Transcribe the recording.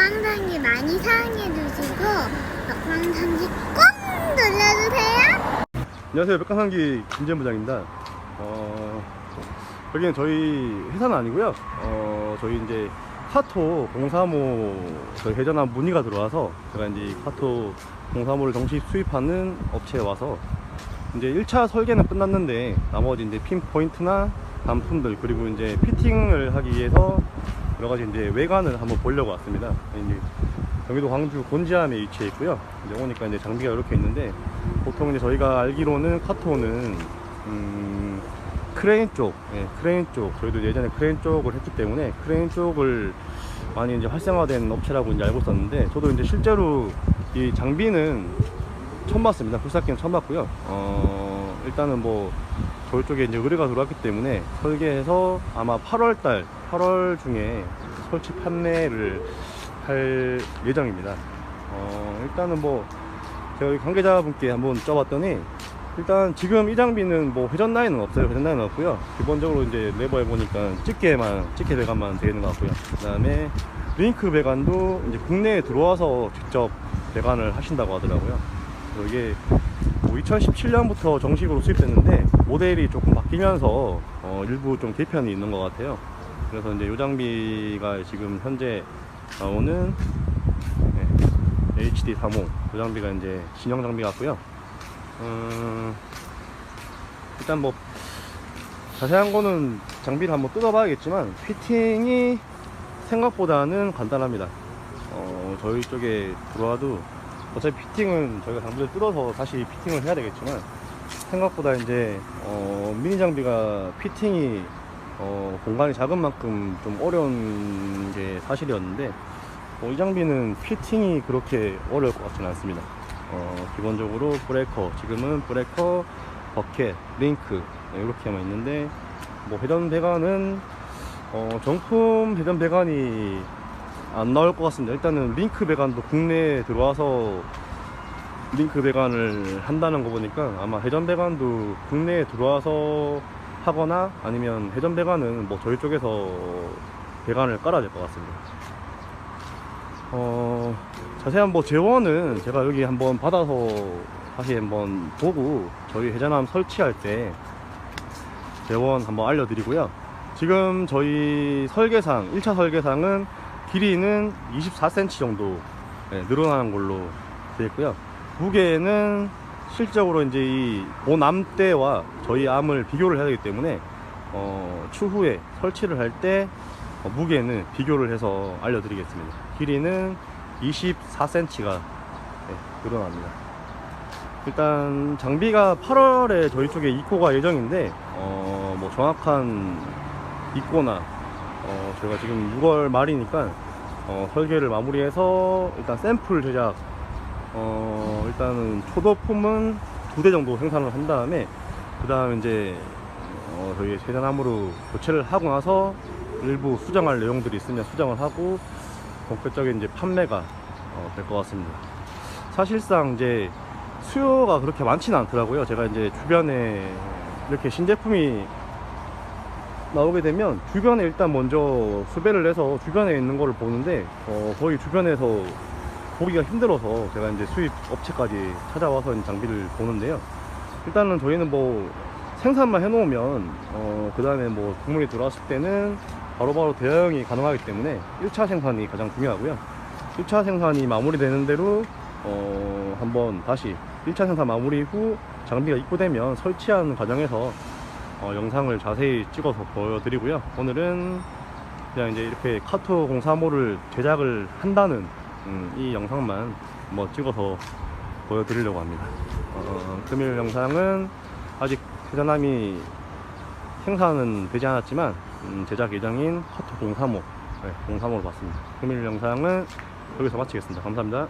꽉당기 많이 사랑해 주시고 꽉당기 꼭 눌러주세요. 안녕하세요. 백강산기 김재무장입니다. 어, 여기는 저희 회사는 아니고요. 어, 저희 이제 카토 035 저희 회전한 문의가 들어와서 제가 이제 이 카토 035를 정식 수입하는 업체에 와서 이제 1차 설계는 끝났는데 나머지 이제 핀 포인트나 단품들 그리고 이제 피팅을 하기 위해서 여러 가지 이제 외관을 한번 보려고 왔습니다. 이제 경기도 광주 곤지암에 위치해 있고요. 이제 오니까 이제 장비가 이렇게 있는데 보통 이제 저희가 알기로는 카토는 음, 크레인 쪽, 예, 크레인 쪽 저희도 예전에 크레인 쪽을 했기 때문에 크레인 쪽을 많이 이제 활성화된 업체라고 이제 알고 있었는데 저도 이제 실제로 이 장비는 처음 봤습니다. 불삭기는 처음 봤고요. 어, 일단은 뭐 저희 쪽에 이제 의뢰가 들어왔기 때문에 설계해서 아마 8월 달, 8월 중에 설치 판매를 할 예정입니다. 어, 일단은 뭐 제가 관계자분께 한번 여쭤봤더니 일단 지금 이 장비는 뭐 회전 라인은 없어요. 회전 라인은 없고요. 기본적으로 이제 레버에 보니까 집게만 집게 배관만 되어 있는 것 같고요. 그다음에 링크 배관도 이제 국내에 들어와서 직접 배관을 하신다고 하더라고요. 이게 뭐 2017년부터 정식으로 수입됐는데 모델이 조금 바뀌면서 어, 일부 좀 개편이 있는 것 같아요. 그래서 이제 이 장비가 지금 현재 나오는 네, HD35 이 장비가 이제 신형 장비 같고요. 음, 일단 뭐 자세한 거는 장비를 한번 뜯어봐야겠지만 피팅이 생각보다는 간단합니다. 어, 저희 쪽에 들어와도 어차피 피팅은 저희가 장비를 뜯어서 다시 피팅을 해야 되겠지만 생각보다 이제 어, 미니 장비가 피팅이 어, 공간이 작은 만큼 좀 어려운 게 사실이었는데 어, 이 장비는 피팅이 그렇게 어려울 것 같지는 않습니다. 어, 기본적으로 브레이커 지금은 브레이커, 버켓, 링크 네, 이렇게만 있는데 뭐 회전 배관은 어, 정품 회전 배관이 안 나올 것 같습니다. 일단은 링크 배관도 국내에 들어와서 링크 배관을 한다는 거 보니까 아마 회전 배관도 국내에 들어와서 하거나 아니면 회전 배관은 뭐 저희 쪽에서 배관을 깔아야 될 것 같습니다. 어, 자세한 뭐 재원은 제가 여기 한번 받아서 다시 한번 보고 저희 회전함 설치할 때 재원 한번 알려드리고요. 지금 저희 설계상, 1차 설계상은 길이는 24cm 정도 네, 늘어나는 걸로 되어 있고요. 무게는 실적으로 이제 이 모남대와 저희 암을 비교를 해야 되기 때문에 어, 추후에 설치를 할때 무게는 비교를 해서 알려드리겠습니다. 길이는 24cm가 늘어납니다. 일단 장비가 8월에 저희 쪽에 입고가 예정인데 어, 뭐 정확한 입고나 어, 저희가 지금 6월 말이니까 어, 설계를 마무리해서 일단 샘플 제작 어, 일단은 초도품은 두 대 정도 생산을 한 다음에 그 다음 이제 어, 저희 세단함으로 교체를 하고 나서 일부 수정할 내용들이 있으면 수정을 하고 본격적인 이제 판매가 어, 될 것 같습니다. 사실상 이제 수요가 그렇게 많지는 않더라고요. 제가 이제 주변에 이렇게 신제품이 나오게 되면 주변에 일단 먼저 수배를 해서 주변에 있는 거를 보는데 어, 거의 주변에서 보기가 힘들어서 제가 이제 수입 업체까지 찾아와서 장비를 보는데요. 일단은 저희는 뭐 생산만 해놓으면 어, 그 다음에 뭐 국물이 들어왔을 때는 바로바로 대응이 가능하기 때문에 1차 생산이 가장 중요하고요. 1차 생산이 마무리되는 대로 어, 한번 다시 1차 생산 마무리 후 장비가 입고되면 설치하는 과정에서 어, 영상을 자세히 찍어서 보여드리고요. 오늘은 그냥 이제 이렇게 카토 035를 제작을 한다는 음, 이 영상만 뭐 찍어서 보여드리려고 합니다. 어, 금일 영상은 아직 회전함이 생산은 되지 않았지만 음, 제작 예정인 카토 035 네, 035로 봤습니다. 금일 영상은 여기서 마치겠습니다. 감사합니다.